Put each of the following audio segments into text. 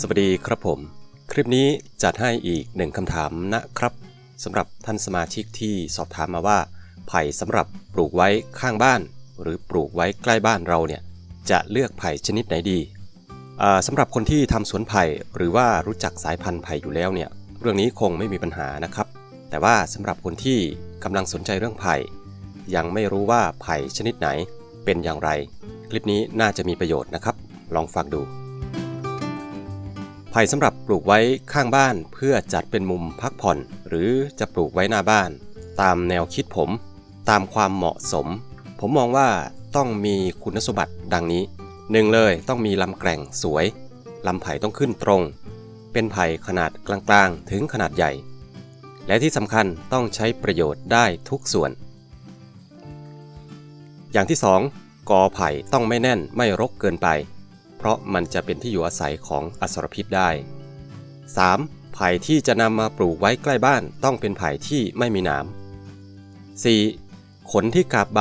สวัสดีครับผม คลิปนี้จัดให้อีกหนึ่งคำถามนะครับสำหรับท่านสมาชิกที่สอบถามมาว่า ไผ่สำหรับปลูกไว้ข้างบ้าน หรือปลูกไว้ใกล้บ้านเราเนี่ยจะเลือกไผ่ชนิดไหนดีอ่าสำหรับคนที่ทำสวนไผ่หรือว่ารู้จักสายพันธุ์ไผ่อยู่แล้วเนี่ยเรื่องนี้คงไม่มีปัญหานะครับ แต่ว่าสำหรับคนที่กำลังสนใจเรื่องไผ่ ยังไม่รู้ว่าไผ่ชนิดไหนเป็นอย่างไร คลิปนี้น่าจะมีประโยชน์นะครับ ลองฟังดู ไผ่สำหรับปลูกไว้ข้างบ้านเพื่อจัดเป็นมุมพักผ่อน หรือจะปลูกไว้หน้าบ้าน ตามแนวคิดผม ตามความเหมาะสม ผมมองว่าต้องมีคุณสมบัติดังนี้หนึ่งเลยต้องมีลำแกร่งสวยลำไผ่ต้องขึ้นตรง เป็นไผ่ขนาดกลางๆ ถึงขนาดใหญ่ และที่สำคัญต้องใช้ประโยชน์ได้ทุกส่วน อย่างที่สองกอไผ่ต้องไม่แน่นไม่รกเกินไป เพราะมันจะเป็นที่อยู่อาศัยของอสรพิษได้ 3. ไผ่ที่จะนำมาปลูกไว้ใกล้บ้านต้องเป็นไผ่ที่ไม่มีหนาม 4. ขนที่กาบใบ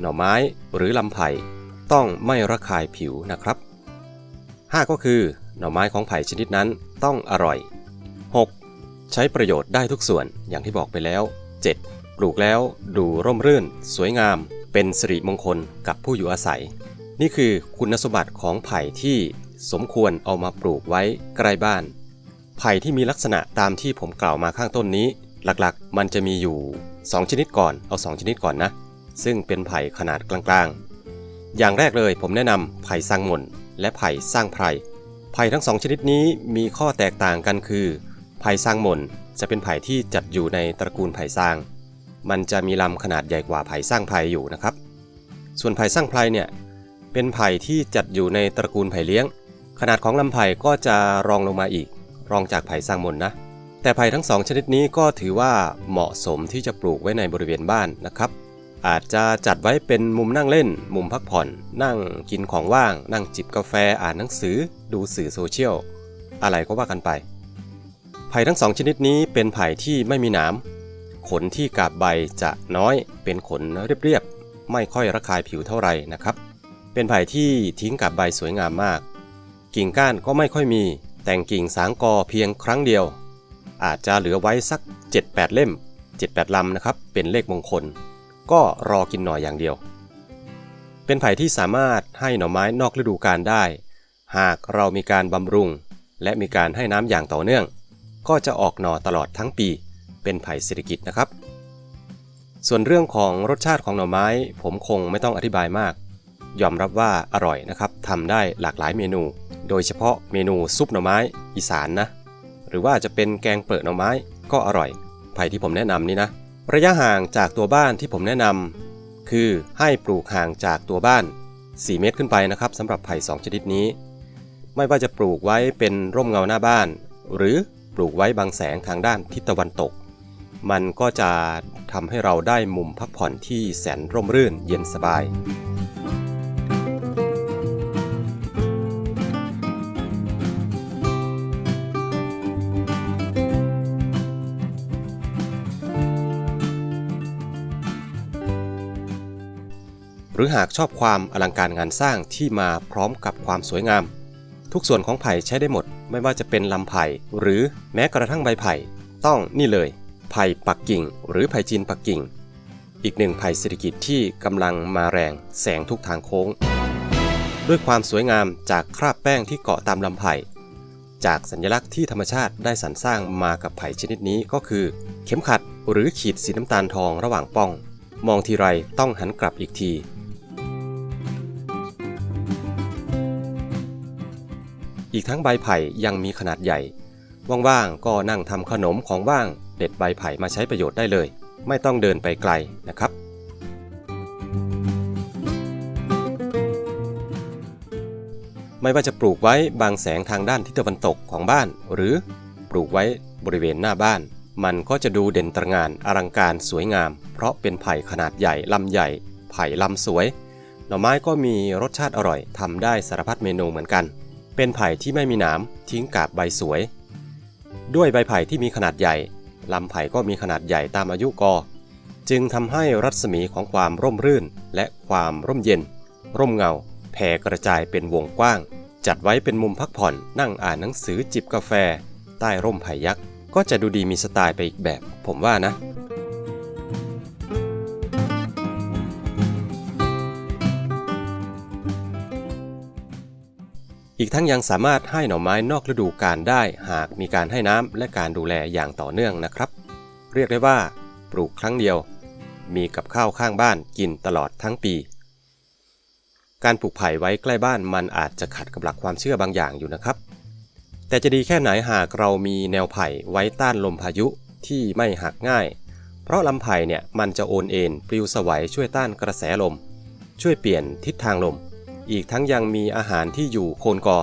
หน่อไม้หรือลำไผ่ต้องไม่ระคายผิวนะครับ 5. ก็คือ หน่อไม้ของไผ่ชนิดนั้นต้องอร่อย 6. ใช้ประโยชน์ได้ทุกส่วนอย่างที่บอกไปแล้ว 7. ปลูกแล้วดูร่มรื่น สวยงาม เป็นสิริมงคลกับผู้อยู่อาศัย นี่คือคุณสมบัติของไผ่ที่สมควรเอามาปลูกไว้ใกล้บ้าน ไผ่ที่มีลักษณะตามที่ผมกล่าวมาข้างต้นนี้ หลักๆ มันจะมีอยู่ 2 ชนิดก่อนเอา 2 ชนิดก่อนนะ ซึ่งเป็นไผ่ขนาดกลางๆ อย่างแรกเลยผมแนะนำไผ่สร้างหม่นและไผ่สร้างไพรไผ่ทั้งสองชนิดนี้มีข้อแตกต่างกันคือไผ่สร้างหม่นจะเป็นไผ่ที่จัดอยู่ในตระกูลไผ่สร้าง มันจะมีลำขนาดใหญ่กว่าไผ่สร้างไพรอยู่นะครับ ส่วนไผ่สร้างไพรเนี่ย เป็นไผ่ที่จัดอยู่ในตระกูลไผ่เลี้ยง ขนาดของลำไผ่ก็จะรองลงมาอีก รองจากไผ่สร้างมนนะ แต่ไผ่ทั้งสองชนิดนี้ก็ถือว่าเหมาะสมที่จะปลูกไว้ในบริเวณบ้านนะครับ อาจจะจัดไว้เป็นมุมนั่งเล่น มุมพักผ่อน นั่งกินของว่าง นั่งจิบกาแฟ อ่านหนังสือ ดูสื่อโซเชียล อะไรก็ว่ากันไป ไผ่ทั้งสองชนิดนี้เป็นไผ่ที่ไม่มีหนาม ขนที่กาบใบจะน้อย เป็นขนเรียบๆ ไม่ค่อยระคายผิวเท่าไหร่นะครับ เป็นไผ่ที่ทิ้งกับใบสวยงามมาก กิ่งก้านก็ไม่ค่อยมี แต่งกิ่งสางกอเพียงครั้งเดียว อาจจะเหลือไว้สัก 7-8 เล่ม 7-8 ลำนะครับ เป็นเลขมงคล ก็รอกินหน่อยอย่างเดียว เป็นไผ่ที่สามารถให้หน่อไม้นอกฤดูกาลได้ หากเรามีการบำรุง และมีการให้น้ำอย่างต่อเนื่อง ก็จะออกหน่อตลอดทั้งปี เป็นไผ่เศรษฐกิจนะครับ ส่วนเรื่องของรสชาติของหน่อไม้ ผมคงไม่ต้องอธิบายมาก ยอมรับว่าอร่อยนะครับทำได้หลากหลายเมนู โดยเฉพาะเมนูซุปหน่อไม้อีสานนะ หรือว่าจะเป็นแกงเปิดหน่อไม้ก็อร่อยไผ่ที่ผมแนะนำนี่นะ ระยะห่างจากตัวบ้านที่ผมแนะนำคือให้ปลูกห่างจากตัวบ้าน 4 เมตรขึ้นไปนะครับสำหรับไผ่2ชนิดนี้ ไม่ว่าจะปลูกไว้เป็นร่มเงาหน้าบ้าน หรือปลูกไว้บังแสงทางด้านทิศตะวันตก มันก็จะทำให้เราได้มุมพักผ่อนที่แสนร่มรื่นเย็นสบาย รือหากชอบความอลังการงานสร้างที่มาพร้อมกับความสวยงาม ทุกส่วนของไผ่ใช้ได้หมด ไม่ว่าจะเป็นลำไผ่ หรือแม้กระทั่งใบไผ่ ต้องนี่เลย ไผ่ปักกิ่ง หรือไผ่จีนปักกิ่ง อีกหนึ่งไผ่เศรษฐกิจที่กำลังมาแรงแสงทุกทางโค้ง ด้วยความสวยงามจากคราบแป้งที่เกาะตามลำไผ่ จากสัญลักษณ์ที่ธรรมชาติได้สรรสร้างมากับไผ่ชนิดนี้ก็คือ เข็มขัดหรือขีดสีน้ำตาลทองระหว่างป้อง มองทีไรต้องหันกลับอีกที อีกทั้งใบไผ่ยังมีขนาดใหญ่ ว่างๆก็นั่งทำขนมของว่างเด็ดใบไผ่มาใช้ประโยชน์ได้เลย ไม่ต้องเดินไปไกลนะครับ ไม่ว่าจะปลูกไว้บางแสงทางด้านทิศตะวันตกของบ้าน หรือปลูกไว้บริเวณหน้าบ้าน มันก็จะดูเด่นตระงานอลังการสวยงาม เพราะเป็นไผ่ขนาดใหญ่ลำใหญ่ ไผ่ลำสวย หน่อไม้ก็มีรสชาติอร่อยทำได้สารพัดเมนูเหมือนกัน เป็นไผ่ที่ไม่มีหนามทิ้งกาบใบสวย ด้วยใบไผ่ที่มีขนาดใหญ่ลำไผ่ก็มีขนาดใหญ่ตามอายุกอ จึงทำให้รัศมีของความร่มรื่น และความร่มเย็น ร่มเงาแผ่กระจายเป็นวงกว้าง จัดไว้เป็นมุมพักผ่อนนั่งอ่านหนังสือจิบกาแฟ ใต้ร่มไผ่ยักษ์ ก็จะดูดีมีสไตล์ไปอีกแบบ ผมว่านะ อีกทั้งยังสามารถให้หน่อไม้นอกฤดูกาลได้หากมีการให้น้ำและการดูแลอย่างต่อเนื่องนะครับ เรียกได้ว่า ปลูกครั้งเดียว มีกับข้าวข้างบ้านกินตลอดทั้งปี การปลูกไผ่ไว้ใกล้บ้านมันอาจจะขัดกับหลักความเชื่อบางอย่างอยู่นะครับ แต่จะดีแค่ไหนหากเรามีแนวไผ่ไว้ต้านลมพายุที่ไม่หักง่าย เพราะลำไผ่เนี่ยมันจะโอนเอ็นปลิวสวัยช่วยต้านกระแสลม ช่วยเปลี่ยนทิศทางลม อีกทั้งยังมีอาหารที่อยู่โคนกอ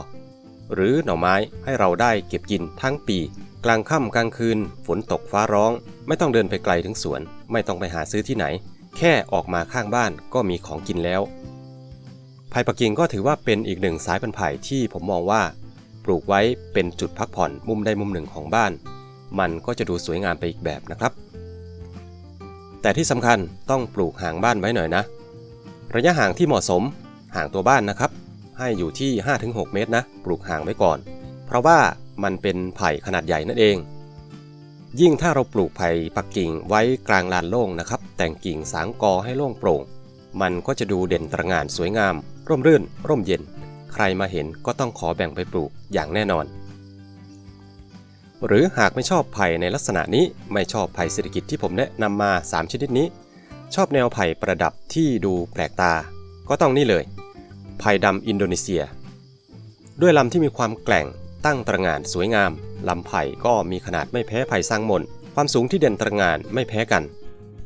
หรือหน่อไม้ให้เราได้เก็บกินทั้งปี กลางค่ำกลางคืน ฝนตกฟ้าร้อง ไม่ต้องเดินไปไกลถึงสวน ไม่ต้องไปหาซื้อที่ไหน แค่ออกมาข้างบ้านก็มีของกินแล้วไผ่ปักกิ่งก็ถือว่าเป็นอีกหนึ่งสายพันธุ์ไผ่ที่ผมมองว่า ปลูกไว้เป็นจุดพักผ่อนมุมใดมุมหนึ่งของบ้าน มันก็จะดูสวยงามไปอีกแบบนะครับ แต่ที่สำคัญต้องปลูกห่างบ้านไว้หน่อยนะ ระยะห่างที่เหมาะสม ห่างตัวบ้านนะครับ ให้อยู่ที่ 5-6 เมตรนะ ปลูกห่างไว้ก่อน เพราะว่ามันเป็นไผ่ขนาดใหญ่นั่นเอง ยิ่งถ้าเราปลูกไผ่ปักกิ่งไว้กลางลานโล่งนะครับ แต่งกิ่งสางกอให้โล่งโปร่ง มันก็จะดูเด่นตระงานสวยงาม ร่มรื่น ร่มเย็น ใครมาเห็นก็ต้องขอแบ่งไปปลูกอย่างแน่นอน หรือหากไม่ชอบไผ่ในลักษณะนี้ไม่ชอบไผ่เศรษฐกิจที่ผมแนะนำมา 3 ชนิดนี้ ชอบแนวไผ่ประดับที่ดูแปลกตา ก็ต้องนี่เลยไผ่ดำอินโดนีเซีย ด้วยลำที่มีความแกร่งตั้งตระงานสวยงาม ลำไผ่ก็มีขนาดไม่แพ้ไผ่สร้างมน ความสูงที่เด่นตระงานไม่แพ้กัน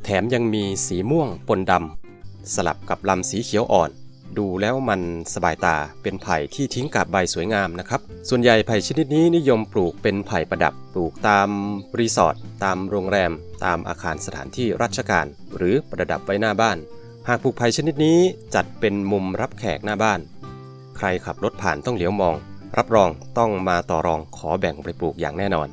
แถมยังมีสีม่วงปนดำ สลับกับลำสีเขียวอ่อน ดูแล้วมันสบายตาเป็นไผ่ที่ทิ้งกาบใบสวยงามนะครับ ส่วนใหญ่ไผ่ชนิดนี้นิยมปลูกเป็นไผ่ประดับ ปลูกตามรีสอร์ทตามโรงแรม ตามอาคารสถานที่ราชการ หรือประดับไว้หน้าบ้าน หากปลูกไผ่ชนิดนี้จัดเป็นมุมรับแขกหน้าบ้าน ใครขับรถผ่านต้องเหลียวมอง รับรองต้องมาต่อรองขอแบ่งไปปลูกอย่างแน่นอน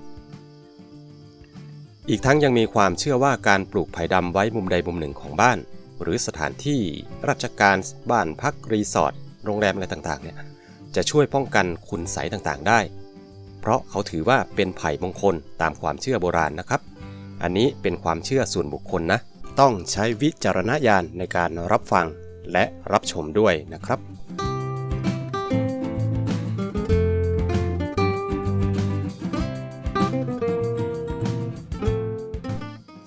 อีกทั้งยังมีความเชื่อว่าการปลูกไผ่ดำไว้มุมใดมุมหนึ่งของบ้าน หรือสถานที่ราชการบ้านพักรีสอร์ทโรงแรมอะไรต่างๆเนี่ยจะช่วยป้องกันคุณไสต่างๆได้ เพราะเขาถือว่าเป็นไผ่มงคลตามความเชื่อโบราณนะครับ อันนี้เป็นความเชื่อส่วนบุคคลนะ ต้องใช้วิจารณญาณในการรับฟังและรับชมด้วยนะครับ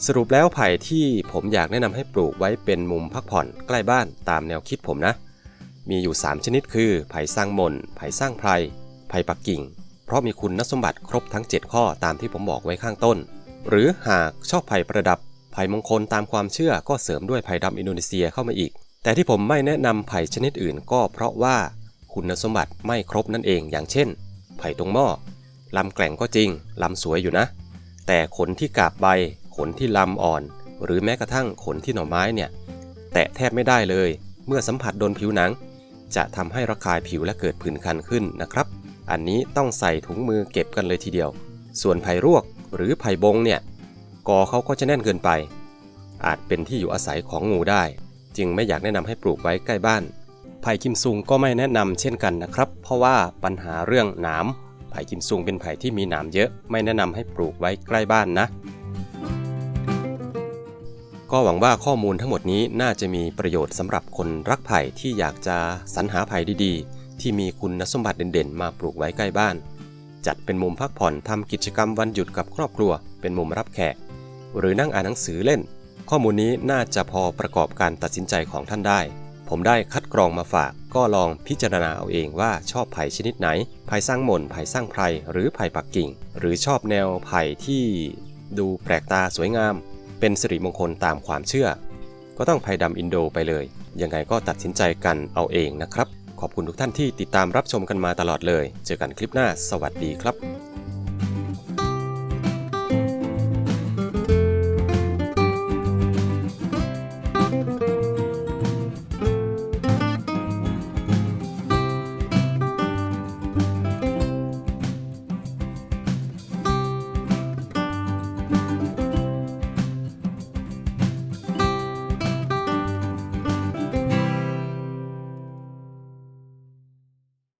สรุปแล้วไผ่ที่ผมอยากแนะนำให้ปลูกไว้เป็นมุมพักผ่อนใกล้บ้านตามแนวคิดผมนะ มีอยู่ 3 ชนิดคือ ไผ่สร้างมน ไผ่สร้างไพร ไผ่ปักกิ่ง เพราะมีคุณสมบัติครบทั้ง 7 ข้อตามที่ผมบอกไว้ข้างต้น หรือหากชอบไผ่ประดับ ไผ่มงคลตามความเชื่อก็เสริมด้วยไผ่ดำอินโดนีเซียเข้ามาอีก แต่ที่ผมไม่แนะนำไผ่ชนิดอื่นก็เพราะว่าคุณสมบัติไม่ครบนั่นเอง อย่างเช่น ไผ่ตรงหม้อลำแกล่งก็จริง ลำสวยอยู่นะ แต่ขนที่กาบใบ ขนที่ลำอ่อน หรือแม้กระทั่งขนที่หน่อไม้เนี่ย แตะแทบไม่ได้เลย เมื่อสัมผัสโดนผิวหนัง จะทำให้ระคายผิวและเกิดผื่นคันขึ้นนะครับ อันนี้ต้องใส่ถุงมือเก็บกันเลยทีเดียว ส่วนไผ่รวกหรือไผ่บงเนี่ย กอเขาก็จะแน่นเกินไป อาจเป็นที่อยู่อาศัยของงูได้ จึงไม่อยากแนะนำให้ปลูกไว้ใกล้บ้านไผ่กิมซุงก็ไม่แนะนำเช่นกันนะครับ เพราะว่าปัญหาเรื่องหนามไผ่กิมซุงเป็นไผ่ที่มีหนามเยอะ ไม่แนะนำให้ปลูกไว้ใกล้บ้านนะ ก็หวังว่าข้อมูลทั้งหมดนี้น่าจะมีประโยชน์สำหรับคนรักไผ่ที่อยากจะสรรหาไผ่ดีๆ ที่มีคุณสมบัติเด่นๆ มาปลูกไว้ใกล้บ้านจัดเป็นมุมพักผ่อนทำกิจกรรมวันหยุดกับครอบครัว เป็นมุมรับแขก หรือนั่งอ่านหนังสือเล่น ข้อมูลนี้น่าจะพอประกอบการตัดสินใจของท่านได้ ผมได้คัดกรองมาฝาก ก็ลองพิจารณาเอาเองว่าชอบไผ่ชนิดไหน ไผ่สร้างหม่นไผ่สร้างไพรหรือไผ่ปักกิ่ง หรือชอบแนวไผ่ที่ดูแปลกตาสวยงาม เป็นสิริมงคลตามความเชื่อ ก็ต้องไผ่ดำอินโดไปเลย ยังไงก็ตัดสินใจกันเอาเองนะครับ ขอบคุณทุกท่านที่ติดตามรับชมกันมาตลอดเลย เจอกันคลิปหน้า สวัสดีครับ